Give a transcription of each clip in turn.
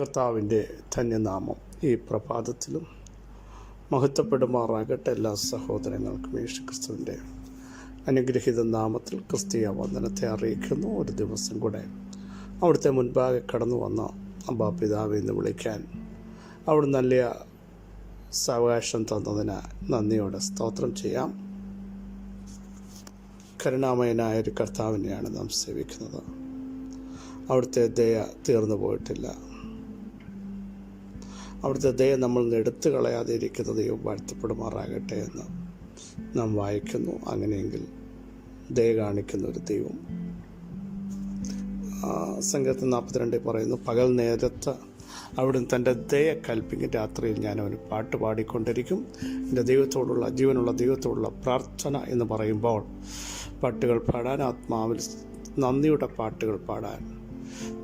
കർത്താവിന്റെ ധന്യനാമം ഈ പ്രഭാതത്തിലും മഹത്വപ്പെടുമാറാകട്ടെ എല്ലാ സഹോദരങ്ങൾക്കും യേശു ക്രിസ്തുവിന്റെ അനുഗ്രഹീത നാമത്തിൽ ക്രിസ്തീയ വന്ദനത്തെ അറിയിക്കുന്നു. ഒരു ദിവസം കൂടെ അവിടുത്തെ മുൻപാകെ കടന്നു വന്ന അബ്ബാ പിതാവ് എന്ന് വിളിക്കാൻ അവിടെ നല്ല സാവകാശം തന്നതിന് നന്ദിയോടെ സ്തോത്രം ചെയ്യാം. കരുണാമയനായ ഒരു കർത്താവിനെയാണ് നാം സേവിക്കുന്നത്. അവിടുത്തെ ദയ തീർന്നു പോയിട്ടില്ല. അവിടുത്തെ ദയം നമ്മൾ എടുത്തു കളയാതെ ഇരിക്കുന്ന ദൈവം വാഴ്ത്തപ്പെടുമാറാകട്ടെ എന്ന് നാം വായിക്കുന്നു. അങ്ങനെയെങ്കിൽ ദയ കാണിക്കുന്ന ഒരു ദൈവം. സംഘത്തിൽ നാൽപ്പത്തിരണ്ടിൽ പറയുന്നു പകൽ നേരത്ത് അവിടുന്ന് തന്റെ ദയ കൽപ്പിക്കും രാത്രിയിൽ ഞാൻ അവന് പാട്ട് പാടിക്കൊണ്ടിരിക്കും. എന്റെ ദൈവത്തോടുള്ള ജീവനുള്ള ദൈവത്തോടുള്ള പ്രാർത്ഥന എന്ന് പറയുമ്പോൾ പാട്ടുകൾ പാടാൻ ആത്മാവിൽ നന്ദിയുടെ പാട്ടുകൾ പാടാൻ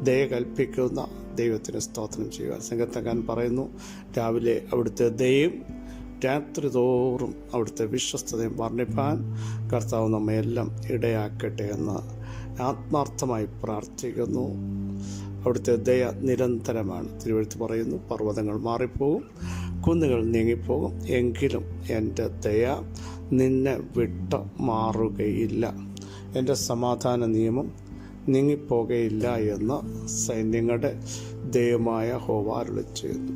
ദയ കൽപ്പിക്കുന്ന ദൈവത്തിന് സ്തോത്രം ചെയ്യുക. സംഘത്തകാൻ പറയുന്നു രാവിലെ അവിടുത്തെ ദയും രാത്രി തോറും അവിടുത്തെ വിശ്വസ്തതയും വർണിപ്പാൻ കർത്താവ് നമ്മയെല്ലാം ഇടയാക്കട്ടെ എന്ന് ആത്മാർത്ഥമായി പ്രാർത്ഥിക്കുന്നു. അവിടുത്തെ ദയ നിരന്തരമാണ്. തിരുവഴുത്ത് പറയുന്നു പർവതങ്ങൾ മാറിപ്പോകും കുന്നുകൾ നീങ്ങിപ്പോകും എങ്കിലും എന്റെ ദയ നിന്നെ വിട്ട് മാറുകയില്ല. എന്റെ സമാധാന നിയമം നീങ്ങിപ്പോകയില്ല എന്ന് സൈന്യങ്ങളുടെ ദൈവമായ ഹോവാരുളി ചെയ്യുന്നു.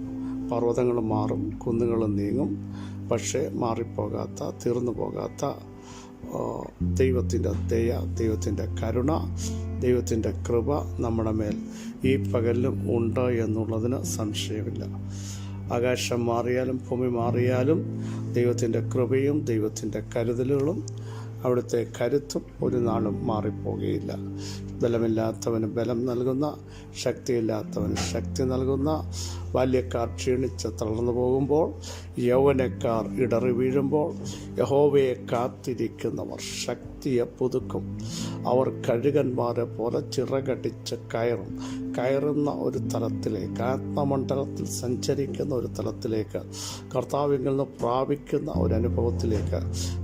പർവതങ്ങൾ മാറും കുന്നുകൾ നീങ്ങും പക്ഷേ മാറിപ്പോകാത്ത തീർന്നു പോകാത്ത ദൈവത്തിന്റെ ദയ ദൈവത്തിന്റെ കരുണ ദൈവത്തിന്റെ കൃപ നമ്മുടെ മേൽ ഈ പകലിലും ഉണ്ട് എന്നുള്ളതിന് സംശയമില്ല. ആകാശം മാറിയാലും ഭൂമി മാറിയാലും ദൈവത്തിന്റെ കൃപയും ദൈവത്തിന്റെ കരുതലുകളും അവിടുത്തെ കരുത്തും ഒരു നാളും മാറിപ്പോകുകയില്ല ബലമില്ലാത്തവന് ബലം നൽകുന്ന ശക്തിയില്ലാത്തവന് ശക്തി നൽകുന്ന ബാല്യക്കാർ ക്ഷീണിച്ച് തളർന്നു പോകുമ്പോൾ യൗവനക്കാർ ഇടറി വീഴുമ്പോൾ യഹോവയെ കാത്തിരിക്കുന്നവർ ശക്തിയെ പുതുക്കും. അവർ കഴുകന്മാരെ പോലെ ചിറകടിച്ച് കയറും. കയറുന്ന ഒരു തലത്തിലേക്ക് ആത്മമണ്ഡലത്തിൽ സഞ്ചരിക്കുന്ന ഒരു തലത്തിലേക്ക് കർത്താവിൽ നിന്ന് പ്രാപിക്കുന്ന ഒരു അനുഭവത്തിലേക്ക്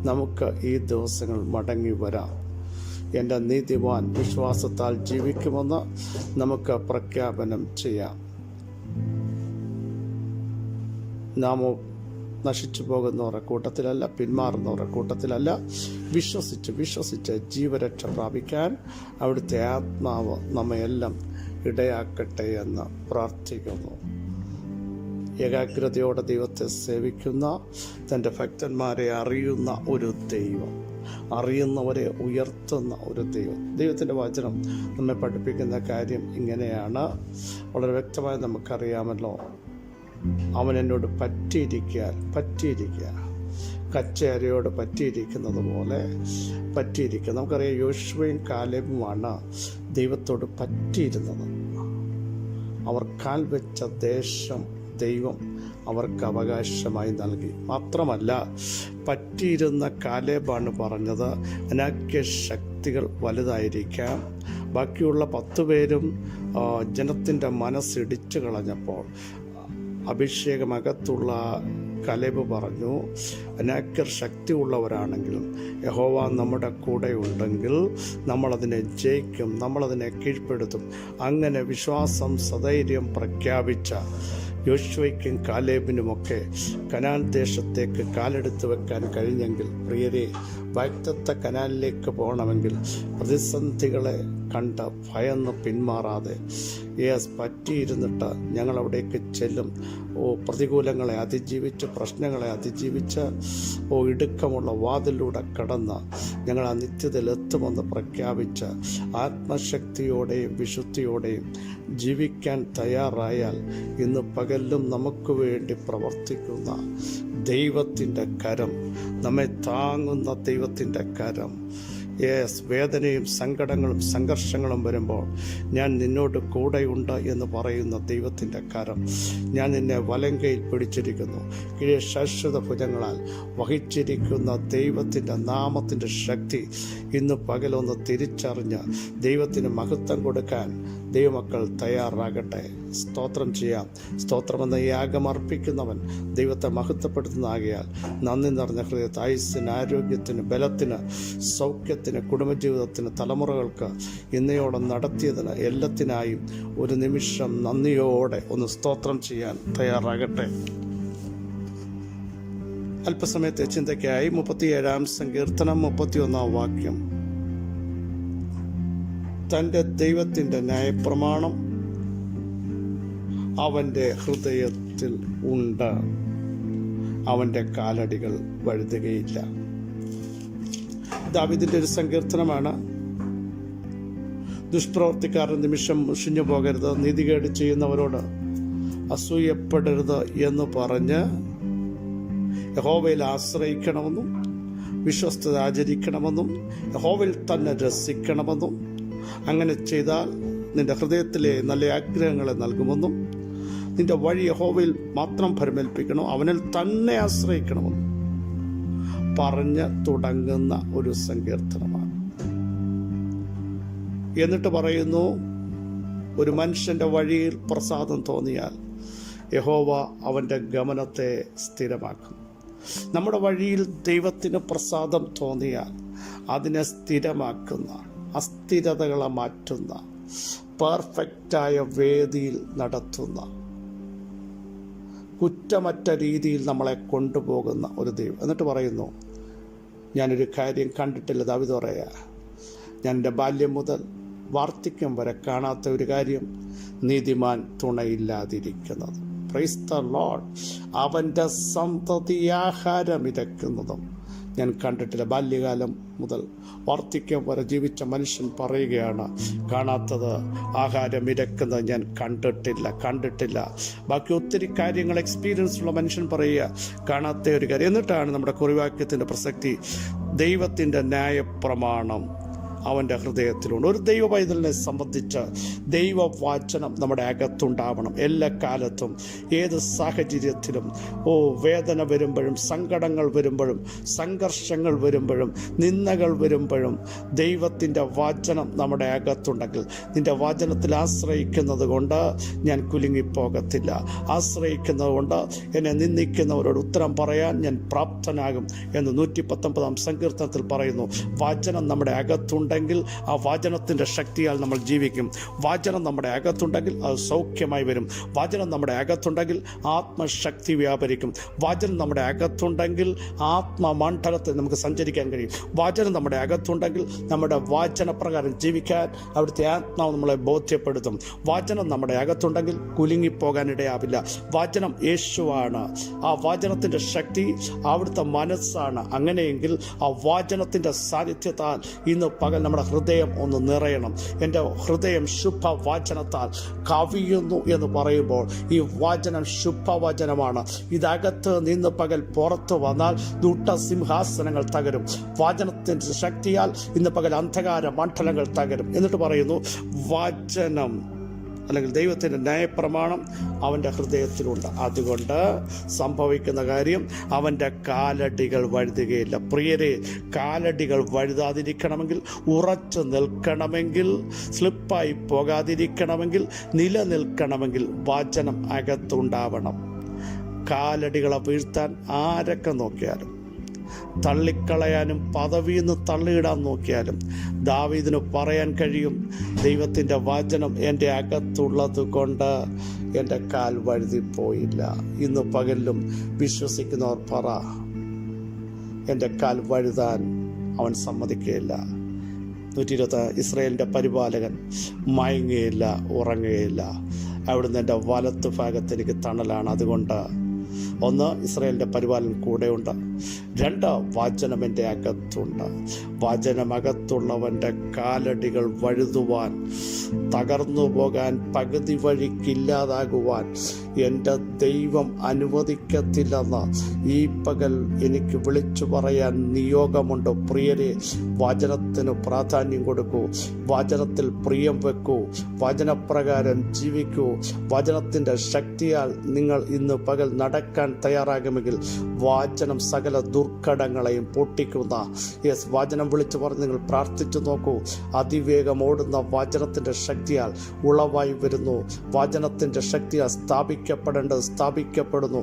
നമുക്ക് ഈ ദിവസങ്ങൾ മടങ്ങി വരാം. എന്റെ നീതിവാൻ വിശ്വാസത്താൽ ജീവിക്കുമെന്ന് നമുക്ക് പ്രഖ്യാപനം ചെയ്യാം. നാമോ നശിച്ചു പോകുന്നവരുടെ കൂട്ടത്തിലല്ല പിന്മാറുന്നവരുടെ കൂട്ടത്തിലല്ല. വിശ്വസിച്ച് വിശ്വസിച്ച് ജീവരക്ഷ പ്രാപിക്കാൻ അവിടുത്തെ ആത്മാവ് നമ്മയെല്ലാം ഇടയാക്കട്ടെ എന്ന് പ്രാർത്ഥിക്കുന്നു. ഏകാഗ്രതയോടെ ദൈവത്തെ സേവിക്കുന്ന തന്റെ ഭക്തന്മാരെ അറിയുന്ന ഒരു ദൈവം. അറിയുന്നവരെ ഉയർത്തുന്ന ഒരു ദൈവം. ദൈവത്തിന്റെ വചനം നമ്മെ പഠിപ്പിക്കുന്ന കാര്യം ഇങ്ങനെയാണ്. വളരെ വ്യക്തമായി നമുക്കറിയാമല്ലോ. അവൻ എന്നോട് പറ്റിയിരിക്കുക പറ്റിയിരിക്കുക കച്ചേരയോട് പറ്റിയിരിക്കുന്നത് പോലെ പറ്റിയിരിക്കുക നമുക്കറിയാം യോശുവയും കാലേബുമാണ് ദൈവത്തോട് പറ്റിയിരുന്നത്. അവർ കാൽ വെച്ച ദേശം ദൈവം അവർക്ക് അവകാശമായി നൽകി. മാത്രമല്ല പറ്റിയിരുന്ന കാലേബാണ് പറഞ്ഞത് അനാക്യ ശക്തികൾ വലുതായിരിക്കാം. ബാക്കിയുള്ള പത്ത് പേരും ജനത്തിന്റെ മനസ്സിടിച്ചു കളഞ്ഞപ്പോൾ അഭിഷേകമകത്തുള്ള കലേബ് പറഞ്ഞു അനാക്യർ ശക്തിയുള്ളവരാണെങ്കിലും യഹോവ നമ്മുടെ കൂടെ ഉണ്ടെങ്കിൽ നമ്മളതിനെ ജയിക്കും നമ്മളതിനെ കീഴ്പ്പെടുത്തും. അങ്ങനെ വിശ്വാസം സധൈര്യം പ്രഖ്യാപിച്ച യോശുവയ്ക്കും കാലേബിനുമൊക്കെ കനാൻ ദേശത്തേക്ക് കാലെടുത്ത് വെക്കാൻ കഴിഞ്ഞെങ്കിൽ പ്രിയരെ വാക്തത്വ കനാലിലേക്ക് പോകണമെങ്കിൽ പ്രതിസന്ധികളെ കണ്ട് ഭയന്ന് പിന്മാറാതെ യേസ് പറ്റിയിരുന്നിട്ട് ഞങ്ങൾ അവിടേക്ക് ചെല്ലും. ഓ പ്രതികൂലങ്ങളെ അതിജീവിച്ച് പ്രശ്നങ്ങളെ അതിജീവിച്ച് ഓ ഇടുക്കമുള്ള വാതിലൂടെ കടന്ന് ഞങ്ങൾ ആ നിത്യതയിൽ എത്തുമെന്ന് പ്രഖ്യാപിച്ച് ആത്മശക്തിയോടെയും വിശുദ്ധിയോടെയും ജീവിക്കാൻ തയ്യാറായാൽ ഇന്ന് പകലും നമുക്ക് വേണ്ടി പ്രവർത്തിക്കുന്ന ദൈവത്തിന്റെ കരം നമ്മെ താങ്ങുന്ന ദൈവത്തിന്റെ കരം യേസ് വേദനയും സങ്കടങ്ങളും സംഘർഷങ്ങളും വരുമ്പോൾ ഞാൻ നിന്നോട് കൂടെയുണ്ട് എന്ന് പറയുന്ന ദൈവത്തിന്റെ കരം. ഞാൻ നിന്നെ വലങ്കയിൽ പിടിച്ചിരിക്കുന്നു. കീഴെ ശാശ്വത ഭുജങ്ങളാൽ വഹിച്ചിരിക്കുന്ന ദൈവത്തിന്റെ നാമത്തിന്റെ ശക്തി ഇന്ന് പകലൊന്ന് തിരിച്ചറിഞ്ഞ് ദൈവത്തിന് മഹത്വം കൊടുക്കാൻ ദൈവമക്കൾ തയ്യാറാകട്ടെ. സ്തോത്രം ചെയ്യാം. സ്തോത്രമെന്ന യാഗം അർപ്പിക്കുന്നവൻ ദൈവത്തെ മഹത്വപ്പെടുത്തുന്നതാകിയാൽ നന്ദി നിറഞ്ഞ ഹൃദയത്തെ ആയുസ്സിന് ആരോഗ്യത്തിന് ബലത്തിന് സൗഖ്യത്തിന് കുടുംബജീവിതത്തിന് തലമുറകൾക്ക് ഇന്നയോളം നടത്തിയതിന് എല്ലാത്തിനായും ഒരു നിമിഷം നന്ദിയോടെ ഒന്ന് സ്തോത്രം ചെയ്യാൻ തയ്യാറാകട്ടെ. അല്പസമയത്തെ ചിന്തയ്ക്കായി മുപ്പത്തിയേഴാം സങ്കീർത്തനം മുപ്പത്തിയൊന്നാം വാക്യം. തന്റെ ദൈവത്തിന്റെ ന്യായപ്രമാണം അവന്റെ ഹൃദയത്തിൽ ഉണ്ട്. അവന്റെ കാലടികൾ വഴുതുകയില്ല. ദാവിദിന്റെ ഒരു സങ്കീർത്തനമാണ് ദുഷ്പ്രവർത്തിക്കാരുടെ നിമിഷം മുഷിഞ്ഞു പോകരുത് നീതികേട് ചെയ്യുന്നവരോട് അസൂയപ്പെടരുത് എന്ന് പറഞ്ഞ് യഹോവയിൽ ആശ്രയിക്കണമെന്നും വിശ്വസ്തത ആചരിക്കണമെന്നും യഹോവയിൽ തന്നെ രസിക്കണമെന്നും അങ്ങനെ ചെയ്താൽ നിന്റെ ഹൃദയത്തിലെ നല്ല ആഗ്രഹങ്ങളെ നൽകുമെന്നും നിന്റെ വഴി യഹോവയിൽ മാത്രം പരിമേൽപ്പിക്കണം അവനിൽ തന്നെ ആശ്രയിക്കണമെന്ന് പറഞ്ഞ് തുടങ്ങുന്ന ഒരു സങ്കീർത്തനമാണ്. എന്നിട്ട് പറയുന്നു ഒരു മനുഷ്യന്റെ വഴിയിൽ പ്രസാദം തോന്നിയാൽ യഹോവ അവന്റെ ഗമനത്തെ സ്ഥിരമാക്കും. നമ്മുടെ വഴിയിൽ ദൈവത്തിന് പ്രസാദം തോന്നിയാൽ അതിനെ സ്ഥിരമാക്കുന്ന അസ്ഥിരതകളെ മാറ്റുന്ന പെർഫെക്റ്റായ വേദിയിൽ നടത്തുന്ന കുറ്റമറ്റ രീതിയിൽ നമ്മളെ കൊണ്ടുപോകുന്ന ഒരു ദൈവം. എന്നിട്ട് പറയുന്നു ഞാനൊരു കാര്യം കണ്ടിട്ടില്ല ദാവിത് പറയാ. ഞാൻ എന്റെ ബാല്യം മുതൽ വാർദ്ധക്യം വരെ കാണാത്ത ഒരു കാര്യം നീതിമാൻ തുണയില്ലാതിരിക്കുന്നത്. ലോഡ് അവന്റെ സന്തതി ആഹാരം ഇരക്കുന്നതും ഞാൻ കണ്ടിട്ടില്ല. ബാല്യകാലം മുതൽ വാർദ്ധക്യം വരെ ജീവിച്ച മനുഷ്യൻ പറയുകയാണ് കാണാത്തത് ആഹാരം ഇരക്കുന്നത് ഞാൻ കണ്ടിട്ടില്ല കണ്ടിട്ടില്ല. ബാക്കി ഒത്തിരി കാര്യങ്ങൾ എക്സ്പീരിയൻസ് ഉള്ള മനുഷ്യൻ പറയുക കാണാത്ത ഒരു കാര്യം. എന്നിട്ടാണ് നമ്മുടെ കുറിവാക്യത്തിന്റെ പ്രസക്തി ദൈവത്തിന്റെ ന്യായപ്രമാണം. അവന്റെ ഹൃദയത്തിലുണ്ട്. ഒരു ദൈവ പൈതലിനെ സംബന്ധിച്ച് ദൈവവാചനം നമ്മുടെ അകത്തുണ്ടാവണം. എല്ലാ കാലത്തും ഏത് സാഹചര്യത്തിലും ഓ വേദന വരുമ്പോഴും സങ്കടങ്ങൾ വരുമ്പോഴും സംഘർഷങ്ങൾ വരുമ്പോഴും നിന്ദകൾ വരുമ്പോഴും ദൈവത്തിന്റെ വാചനം നമ്മുടെ അകത്തുണ്ടെങ്കിൽ നിന്റെ വാചനത്തിൽ ആശ്രയിക്കുന്നത് കൊണ്ട് ഞാൻ കുലുങ്ങിപ്പോകത്തില്ല. ആശ്രയിക്കുന്നത് കൊണ്ട് എന്നെ നിന്ദിക്കുന്നവരോട് ഉത്തരം പറയാൻ ഞാൻ പ്രാപ്തനാകും എന്ന് നൂറ്റി പത്തൊമ്പതാം സങ്കീർത്തനത്തിൽ പറയുന്നു. വാചനം നമ്മുടെ അകത്തുണ്ടെങ്കിൽ ആ വാചനത്തിന്റെ ശക്തിയാൽ നമ്മൾ ജീവിക്കും. വാചനം നമ്മുടെ അകത്തുണ്ടെങ്കിൽ അത് സൗഖ്യമായി വരും. വാചനം നമ്മുടെ അകത്തുണ്ടെങ്കിൽ ആത്മശക്തി വ്യാപരിക്കും. വാചനം നമ്മുടെ അകത്തുണ്ടെങ്കിൽ ആത്മമണ്ഡലത്തെ നമുക്ക് സഞ്ചരിക്കാൻ കഴിയും. വാചനം നമ്മുടെ അകത്തുണ്ടെങ്കിൽ നമ്മുടെ വാചനപ്രകാരം ജീവിക്കാൻ അവിടുത്തെ ആത്മാവ് നമ്മളെ ബോധ്യപ്പെടുത്തും. വാചനം നമ്മുടെ അകത്തുണ്ടെങ്കിൽ കുലുങ്ങിപ്പോകാനിടയാവില്ല. വാചനം യേശുവാണ്. ആ വാചനത്തിന്റെ ശക്തി അവിടുത്തെ മനസ്സാണ്. അങ്ങനെയെങ്കിൽ ആ വാചനത്തിന്റെ സാന്നിധ്യത്താൽ ഇന്ന് പകൽ നമ്മുടെ ഹൃദയം ഒന്ന് നിറയണം. എന്റെ ഹൃദയം ശുഭവാചനത്താൽ കവിയുന്നു എന്ന് പറയുമ്പോൾ ഈ വാചനം ശുഭവചനമാണ് ഇതകത്ത് നിന്ന് പകൽ പുറത്തു വന്നാൽ ദുട്ട സിംഹാസനങ്ങൾ തകരും. വാചനത്തിന്റെ ശക്തിയാൽ ഇന്ന് പകൽ അന്ധകാര മണ്ഡലങ്ങൾ തകരും. എന്നിട്ട് പറയുന്നു വാചനം അല്ലെങ്കിൽ ദൈവത്തിന്റെ ന്യായപ്രമാണം അവന്റെ ഹൃദയത്തിലുണ്ട്. അതുകൊണ്ട് സംഭവിക്കുന്ന കാര്യം അവന്റെ കാലടികൾ വഴുതുകയില്ല. പ്രിയരെ കാലടികൾ വഴുതാതിരിക്കണമെങ്കിൽ ഉറച്ചു നിൽക്കണമെങ്കിൽ സ്ലിപ്പായി പോകാതിരിക്കണമെങ്കിൽ നിലനിൽക്കണമെങ്കിൽ വാചനം അകത്തുണ്ടാവണം. കാലടികളെ വീഴ്ത്താൻ ആരൊക്കെ നോക്കിയാലും തള്ളിക്കളയാനും പദവിയിൽ നിന്ന് തള്ളിയിടാൻ നോക്കിയാലും ദാവീദിന് പറയാൻ കഴിയും ദൈവത്തിന്റെ വചനം എന്റെ അകത്തുള്ളത് കൊണ്ട് എന്റെ കാൽ വഴുതിപ്പോയില്ല. ഇന്ന് പകലിലും വിശ്വസിക്കുന്നവർ പറ എന്റെ കാൽ വഴുതാൻ അവൻ സമ്മതിക്കുകയില്ല. നൂറ്റി ഇരുപത്തി ഇസ്രയേലിന്റെ പരിപാലകൻ മയങ്ങുകയില്ല ഉറങ്ങുകയില്ല. അവിടുന്ന് എന്റെ വലത്ത് ഭാഗത്ത് എനിക്ക് തണലാണ്. അതുകൊണ്ട് ഒന്ന് ഇസ്രയേലിന്റെ പരിപാലൻ കൂടെയുണ്ട്. രണ്ട് വാചനമെന്റെ അകത്തുണ്ട്. വാചനമകത്തുള്ളവന്റെ കാലടികൾ വഴുതുവാൻ തകർന്നു പോകാൻ പകുതി വഴിക്കില്ലാതാകുവാൻ എന്റെ ദൈവം അനുവദിക്കത്തില്ലെന്ന് ഈ പകൽ എനിക്ക് വിളിച്ചു പറയാൻ നിയോഗമുണ്ട്. പ്രിയരെ വചനത്തിന് പ്രാധാന്യം കൊടുക്കൂ. വചനത്തിൽ പ്രിയം വെക്കൂ. വചനപ്രകാരം ജീവിക്കൂ. വചനത്തിന്റെ ശക്തിയാൽ നിങ്ങൾ ഇന്ന് പകൽ നടക്കാൻ തയ്യാറാകുമെങ്കിൽ വാചനം സകല ദുർഘടങ്ങളെയും പൊട്ടിക്കുന്ന. യെസ് വാചനം വിളിച്ചു പറഞ്ഞ് നിങ്ങൾ പ്രാർത്ഥിച്ചു നോക്കൂ. അതിവേഗം ഓടുന്ന വാചനത്തിന്റെ ശക്തിയാൽ ഉളവായി വരുന്നു. വാചനത്തിന്റെ ശക്തിയാൽ സ്ഥാപിക്കപ്പെടേണ്ടത് സ്ഥാപിക്കപ്പെടുന്നു.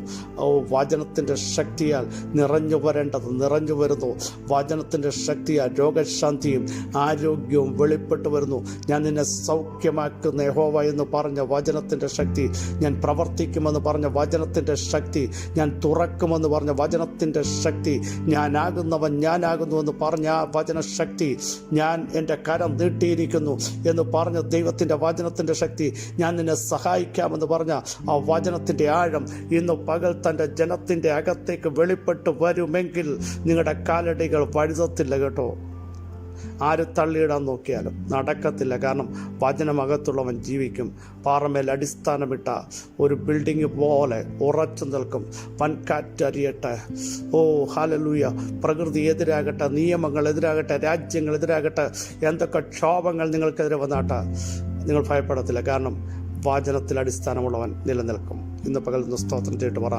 വാചനത്തിന്റെ ശക്തിയാൽ നിറഞ്ഞു വരേണ്ടത് നിറഞ്ഞു വരുന്നു. വാചനത്തിന്റെ ശക്തിയാൽ രോഗശാന്തിയും ആരോഗ്യവും വെളിപ്പെട്ടു വരുന്നു. ഞാൻ നിന്നെ സൗഖ്യമാക്കുന്ന യഹോവ എന്ന് പറഞ്ഞ വചനത്തിന്റെ ശക്തി ഞാൻ പ്രവർത്തിക്കുമെന്ന് പറഞ്ഞ വചനത്തിന്റെ ശക്തി ഞാൻ തുറക്കുമെന്ന് പറഞ്ഞ വചനത്തിന്റെ ശക്തി. ഞാനാകുന്നവൻ ഞാനാകുന്നു എന്ന് പറഞ്ഞ ആ വചനശക്തി ഞാൻ എന്റെ കരം നീട്ടിയിരിക്കുന്നു എന്ന് പറഞ്ഞ ദൈവത്തിന്റെ വചനത്തിന്റെ ശക്തി ഞാൻ നിന്നെ സഹായിക്കാമെന്ന് പറഞ്ഞ ആ വചനത്തിന്റെ ആഴം ഇന്ന് പകൽ തന്റെ ജനത്തിന്റെ അകത്തേക്ക് വെളിപ്പെട്ട് വരുമെങ്കിൽ നിങ്ങളുടെ കാലടികൾ വഴുതത്തില്ല കേട്ടോ. ആര് തള്ളിയിടാൻ നോക്കിയാലും നടക്കത്തില്ല. കാരണം വചനമകത്തുള്ളവൻ ജീവിക്കും. പാറമേൽ അടിസ്ഥാനമിട്ട ഒരു ബിൽഡിംഗ് പോലെ ഉറച്ചു നിൽക്കും. വൻകാറ്ററിയട്ടെ ഓ ഹാലലൂയ പ്രകൃതി എതിരാകട്ടെ നിയമങ്ങൾ എതിരാകട്ടെ രാജ്യങ്ങൾ എതിരാകട്ടെ എന്തൊക്കെ ക്ഷോഭങ്ങൾ നിങ്ങൾക്കെതിരെ വന്നാട്ടെ. നിങ്ങൾ ഭയപ്പെടത്തില്ല. കാരണം വാചനത്തിൽ അടിസ്ഥാനമുള്ളവൻ നിലനിൽക്കും. ഇന്ന് പകൽ സ്തോത്രം ചെയ്തിട്ട് പറ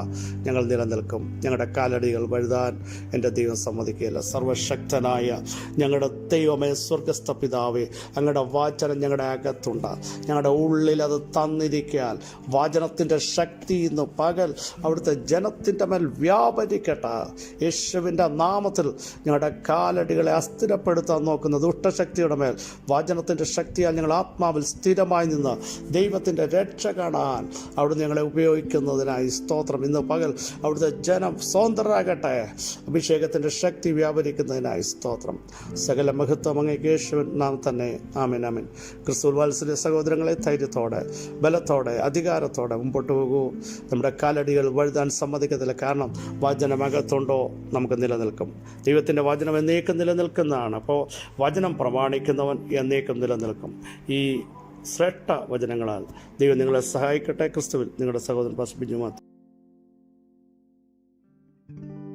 ഞങ്ങൾ നിലനിൽക്കും. ഞങ്ങളുടെ കാലടികൾ വഴുതാൻ എന്റെ ദൈവം സമ്മതിക്കുകയില്ല. സർവശക്തനായ ഞങ്ങളുടെ ദൈവമേ സ്വർഗസ്ഥ പിതാവേ അങ്ങയുടെ വാചനം ഞങ്ങളുടെ അകത്തുണ്ട്. ഞങ്ങളുടെ ഉള്ളിൽ അത് തന്നിരിക്കാൻ വാചനത്തിന്റെ ശക്തി ഇന്ന് പകൽ അവിടുത്തെ ജനത്തിന്റെ മേൽ വ്യാപരിക്കട്ടെ. യേശുവിന്റെ നാമത്തിൽ ഞങ്ങളുടെ കാലടികളെ അസ്ഥിരപ്പെടുത്താൻ നോക്കുന്ന ദുഷ്ടശക്തിയുടെ മേൽ വാചനത്തിന്റെ ശക്തിയാൽ ഞങ്ങൾ ആത്മാവിൽ സ്ഥിരമായി നിന്ന് ദൈവത്തിന്റെ രക്ഷ കാണാൻ അവിടുന്ന് ഞങ്ങളെ ഉപയോഗിക്കുന്നതിനായി സ്തോത്രം. ഇന്ന് പകൽ അവിടുത്തെ ജനം സ്വതന്ത്രരാകട്ടെ. അഭിഷേകത്തിന്റെ ശക്തി വ്യാപരിക്കുന്നതിനായി സ്തോത്രം. സകല മഹത്വം അങ്ങേക്ക് യേശുവൻ നാം തന്നെ ആമിൻ ആമിൻ. ക്രിസ്തു വാത്സല്യ സഹോദരങ്ങളെ ധൈര്യത്തോടെ ബലത്തോടെ അധികാരത്തോടെ മുമ്പോട്ട് പോകൂ. നമ്മുടെ കാലടികൾ വഴുതാൻ സമ്മതിക്കത്തില്ല. കാരണം വചനമകത്തുണ്ടോ നമുക്ക് നിലനിൽക്കും. ദൈവത്തിന്റെ വചനം എന്നേക്കും നിലനിൽക്കുന്നതാണ്. അപ്പോൾ വചനം പ്രമാണിക്കുന്നവൻ എന്നേക്കും നിലനിൽക്കും. ഈ ശ്രേഷ്ഠ വചനങ്ങളാൽ ദൈവം നിങ്ങളെ സഹായിക്കട്ടെ. ക്രിസ്തുവിൽ നിങ്ങളുടെ സഹോദരൻ ബിജു മാത്യു.